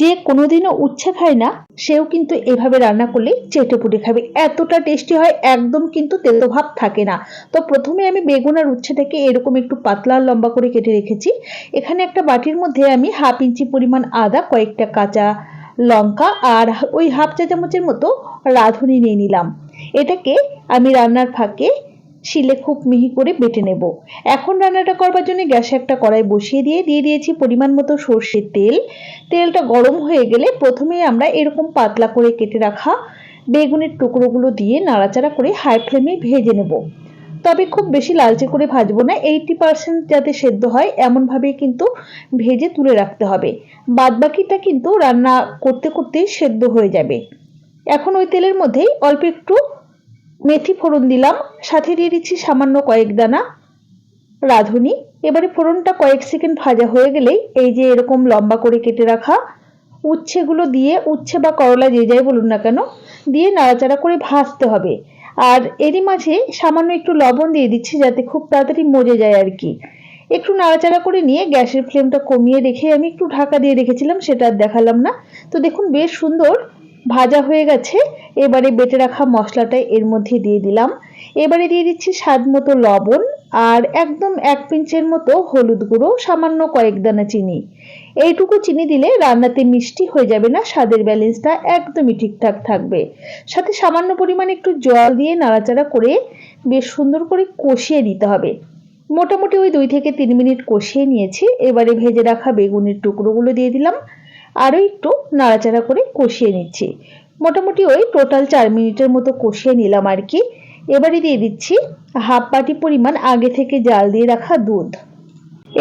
যে কোনোদিনও উচ্ছে খায় না, সেও কিন্তু এভাবে রান্না করলে চেটে পুটে খাবে। এতটা টেস্টি হয়, একদম কিন্তু তেতো ভাব থাকে না। তো প্রথমে আমি বেগুন আর উচ্ছেটাকে এরকম একটু পাতলা লম্বা করে কেটে রেখেছি। এখানে একটা বাটির মধ্যে আমি হাফ ইঞ্চি পরিমাণ আদা, কয়েকটা কাঁচা লঙ্কা আর ওই হাফ চা চামচের মতো রাঁধুনি নিয়ে নিলাম। এটাকে আমি রান্নার ফাঁকে শিলে খুব মিহি করে বেটে নেব। এখন রান্নাটা করবার জন্য গ্যাসে একটা কড়াই বসিয়ে দিয়ে দিয়ে দিয়েছি পরিমাণ মতো সর্ষের তেল। তেলটা গরম হয়ে গেলে প্রথমে আমরা এরকম পাতলা করে কেটে রাখা বেগুনের টুকরোগুলো দিয়ে নাড়াচাড়া করে হাই ফ্লেমে ভেজে নেব। তবে খুব বেশি লালচে করে ভাজবো না এইটি পার্সেন্ট যাতে সেদ্ধ হয় এমনভাবেই কিন্তু ভেজে তুলে রাখতে হবে। বাদবাকিটা কিন্তু রান্না করতে করতেই সেদ্ধ হয়ে যাবে। এখন ওই তেলের মধ্যেই অল্প একটু মেথি ফোড়ন দিলাম, সাথে দিয়ে দিচ্ছি সামান্য কয়েক দানা রাঁধুনি। এবারে ফোড়নটা কয়েক সেকেন্ড ভাজা হয়ে গেলেই এই যে এরকম লম্বা করে কেটে রাখা উচ্ছেগুলো দিয়ে, উচ্ছে বা করলা যে যাই বলুন না কেন, দিয়ে নাড়াচাড়া করে ভাজতে হবে। আর এরই মাঝে সামান্য একটু লবণ দিয়ে দিচ্ছি যাতে খুব তাড়াতাড়ি মজে যায় আর কি। একটু নাড়াচাড়া করে নিয়ে গ্যাসের ফ্লেমটা কমিয়ে রেখে আমি একটু ঢাকা দিয়ে রেখেছিলাম, সেটা আর দেখালাম না। তো দেখুন বেশ সুন্দর ভাজা হয়ে গেছে। এবারে বেটে রাখা মশলাটা এর মধ্যে দিয়ে দিলাম। এবারে দিয়ে দিচ্ছি স্বাদ মতো লবণ আর একদম এক পিঞ্চের মতো হলুদ গুঁড়ো, সামান্য কয়েক দানা চিনি। এইটুকু চিনি দিলে রান্নাতে মিষ্টি হয়ে যাবে না, স্বাদের ব্যালেন্সটা একদমই ঠিকঠাক থাকবে। সাথে সামান্য পরিমাণ একটু জল দিয়ে নাড়াচাড়া করে বেশ সুন্দর করে কষিয়ে নিতে হবে। মোটামুটি ওই দুই থেকে তিন মিনিট কষিয়ে নিয়েছি। এবারে ভেজে রাখা বেগুনের টুকরোগুলো দিয়ে দিলাম। আরও একটু নাড়াচাড়া করে কষিয়ে নিচ্ছি। মোটামুটি ওই টোটাল চার মিনিটের মতো কষিয়ে নিলাম আর কি। এবারে দিয়ে দিচ্ছি হাফ বাটি পরিমাণ আগে থেকে জাল দিয়ে রাখা দুধ।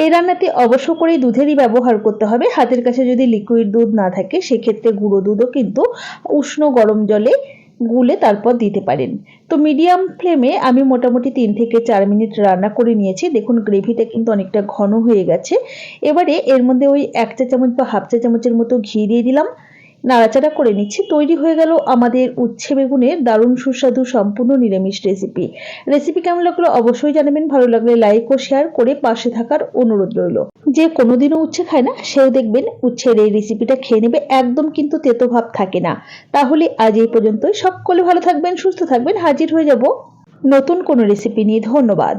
এই রান্নাতে অবশ্য করে দুধেরই ব্যবহার করতে হবে। হাতের কাছে যদি লিকুইড দুধ না থাকে, সেক্ষেত্রে গুঁড়ো দুধও কিন্তু উষ্ণ গরম জলে গুলে তারপর দিতে পারেন। তো মিডিয়াম ফ্লেমে আমি মোটামুটি তিন থেকে চার মিনিট রান্না করে নিয়েছি। দেখুন গ্রেভিটা কিন্তু অনেকটা ঘন হয়ে গেছে। এবারে এর মধ্যে ওই এক চা চামচ বা হাফ চা চামচের মতো ঘি দিয়ে দিলাম। নাড়াচাড়া করে নিচ্ছি। তৈরি হয়ে গেল আমাদের উচ্ছে বেগুনের দারুণ সুস্বাদু সম্পূর্ণ নিরামিষ রেসিপি রেসিপি কেমন লাগল অবশ্যই জানাবেন। ভালো লাগলে লাইক ও শেয়ার করে পাশে থাকার অনুরোধ রইল। যে কোনোদিনও উচ্ছে খায় না, সেও দেখবেন উচ্ছের এই রেসিপিটা খেয়ে নেবে, একদম কিন্তু তেতো ভাব থাকে না। তাহলে আজ এই পর্যন্তই। সকলে ভালো থাকবেন, সুস্থ থাকবেন। হাজির হয়ে যাব নতুন কোনো রেসিপি নিয়ে। ধন্যবাদ।